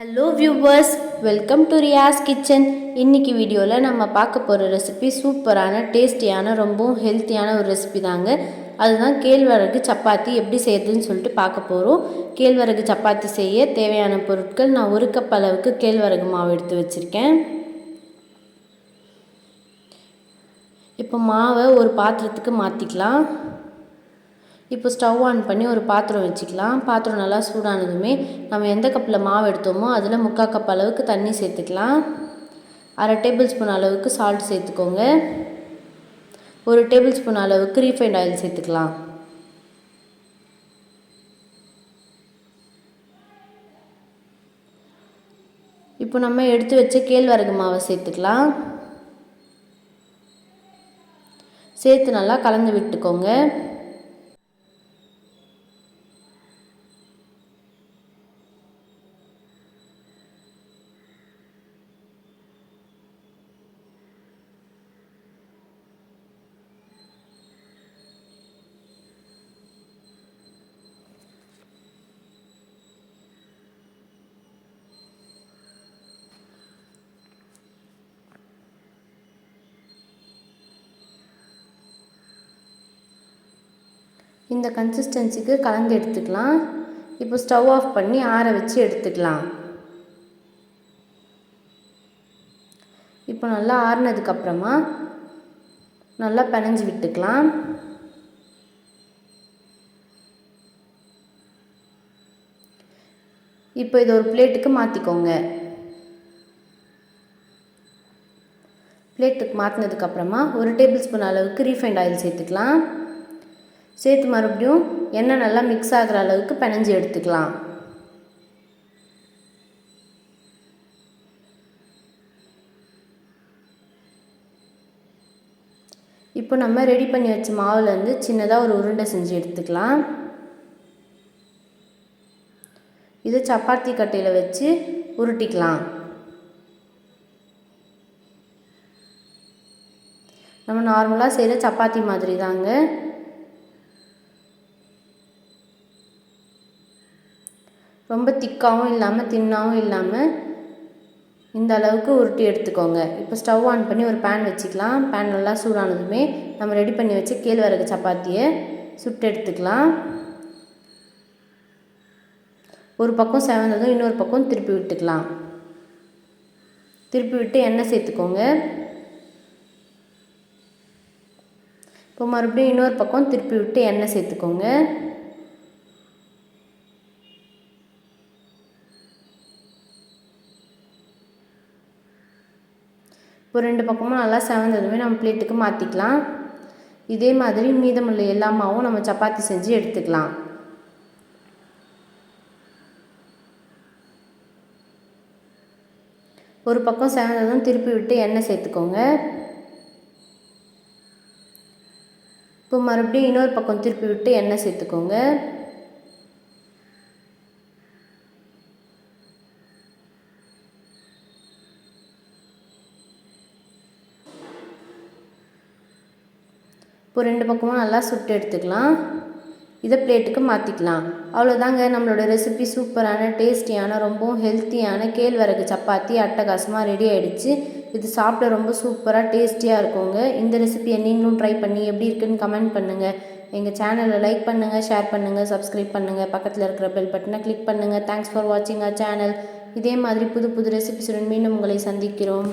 Hello viewers welcome to Riyas kitchen இன்னைக்கு வீடியோவில் நம்ம பார்க்க போகிற ரெசிபி சூப்பரான டேஸ்டியான ரொம்பவும் ஹெல்த்தியான ஒரு ரெசிபி தாங்க. அதுதான் கேழ்வரகு சப்பாத்தி எப்படி செய்யறதுன்னு சொல்லிட்டு பார்க்க போகிறோம் கேழ்வரகு சப்பாத்தி செய்ய தேவையான பொருட்கள் நான் ஒரு கப் அளவுக்கு கேழ்வரகு மாவு எடுத்து வச்சுருக்கேன். இப்போ மாவை ஒரு பாத்திரத்துக்கு மாற்றிக்கலாம் இப்போ ஸ்டவ் ஆன் பண்ணி ஒரு பாத்திரம் வச்சுக்கலாம். பாத்திரம் நல்லா சூடானதுமே நம்ம எந்த கப்பில் மாவு எடுத்தோமோ அதில் முக்கால் கப் அளவுக்கு தண்ணி சேர்த்துக்கலாம். அரை டேபிள் ஸ்பூன் அளவுக்கு சால்ட் சேர்த்துக்கோங்க. ஒரு டேபிள் ஸ்பூன் அளவுக்கு ரீஃபைண்ட் ஆயில் சேர்த்துக்கலாம். இப்போ நம்ம எடுத்து வச்ச கேழ்வரகு மாவை சேர்த்துக்கலாம். சேர்த்து நல்லா கலந்து விட்டுக்கோங்க. இந்த கன்சிஸ்டன்சிக்கு கலந்து எடுத்துக்கலாம். இப்போ ஸ்டவ் ஆஃப் பண்ணி ஆற வச்சு எடுத்துக்கலாம். இப்போ நல்லா ஆறினதுக்கப்புறமா நல்லா பினஞ்சு விட்டுக்கலாம். இப்போ இது ஒரு பிளேட்டுக்கு மாற்றிக்கோங்க பிளேட்டுக்கு மாற்றினதுக்கப்புறமா ஒரு டேபிள் ஸ்பூன் அளவுக்கு ரீஃபைண்ட் ஆயில் சேர்த்துக்கலாம். சேர்த்து மறுபடியும் எண்ணெய் நல்லா மிக்ஸ் ஆகிற அளவுக்கு பிணைஞ்சி எடுத்துக்கலாம். இப்போ நம்ம ரெடி பண்ணி வச்ச மாவுலேருந்து சின்னதாக ஒரு உருண்டை செஞ்சு எடுத்துக்கலாம். இது சப்பாத்தி கட்டையில் வச்சு உருட்டிக்கலாம். நம்ம நார்மலாக செய்கிற சப்பாத்தி மாதிரி தாங்க ரொம்ப திக்காகவும் இல்லாமல் தின்னாகவும் இல்லாமல் இந்த அளவுக்கு உருட்டி எடுத்துக்கோங்க. இப்போ ஸ்டவ் ஆன் பண்ணி ஒரு பேன் வச்சுக்கலாம். பேன் நல்லா சூடானதுமே நம்ம ரெடி பண்ணி வச்சு கேழ்வரகு சப்பாத்தியை சுட்டு எடுத்துக்கலாம். ஒரு பக்கம் செவந்ததும் இன்னொரு பக்கம் திருப்பி விட்டுக்கலாம். திருப்பி விட்டு எண்ணெய் சேர்த்துக்கோங்க. இப்போ மறுபடியும் இன்னொரு பக்கம் திருப்பி விட்டு எண்ணெய் சேர்த்துக்கோங்க. இப்போ ரெண்டு பக்கமும் நல்லா செவந்ததுமே நம்ம பிளேட்டுக்கு மாற்றிக்கலாம் இதே மாதிரி மீதமுள்ள எல்லா மாவும் நம்ம சப்பாத்தி செஞ்சு எடுத்துக்கலாம். ஒரு பக்கம் செவந்ததும் திருப்பி விட்டு எண்ணெய் சேர்த்துக்கோங்க. இப்போ மறுபடியும் இன்னொரு பக்கம் திருப்பி விட்டு எண்ணெய் சேர்த்துக்கோங்க. இப்போ ரெண்டு பக்கமும் நல்லா சுட்டு எடுத்துக்கலாம். இதை பிளேட்டுக்கு மாற்றிக்கலாம் அவ்வளோதாங்க நம்மளோட ரெசிபி சூப்பரான டேஸ்டியான ரொம்பவும் ஹெல்த்தியான கேழ்வரகு சப்பாத்தி அட்டகாசமாக ரெடி ஆகிடுச்சு இது சாப்பிட ரொம்ப சூப்பராக டேஸ்டியாக இருக்குங்க. இந்த ரெசிபியை நீங்களும் ட்ரை பண்ணி எப்படி இருக்குன்னு கமெண்ட் பண்ணுங்கள் எங்கள் சேனலை லைக் பண்ணுங்கள் ஷேர் பண்ணுங்கள் சப்ஸ்கிரைப் பண்ணுங்கள் பக்கத்தில் இருக்கிற பெல் பட்டனை கிளிக் பண்ணுங்கள் தேங்க்ஸ் ஃபார் வாட்சிங் அ சேனல் இதே மாதிரி புது புது ரெசிபிஸுடன் மீண்டும் உங்களை சந்திக்கிறோம்.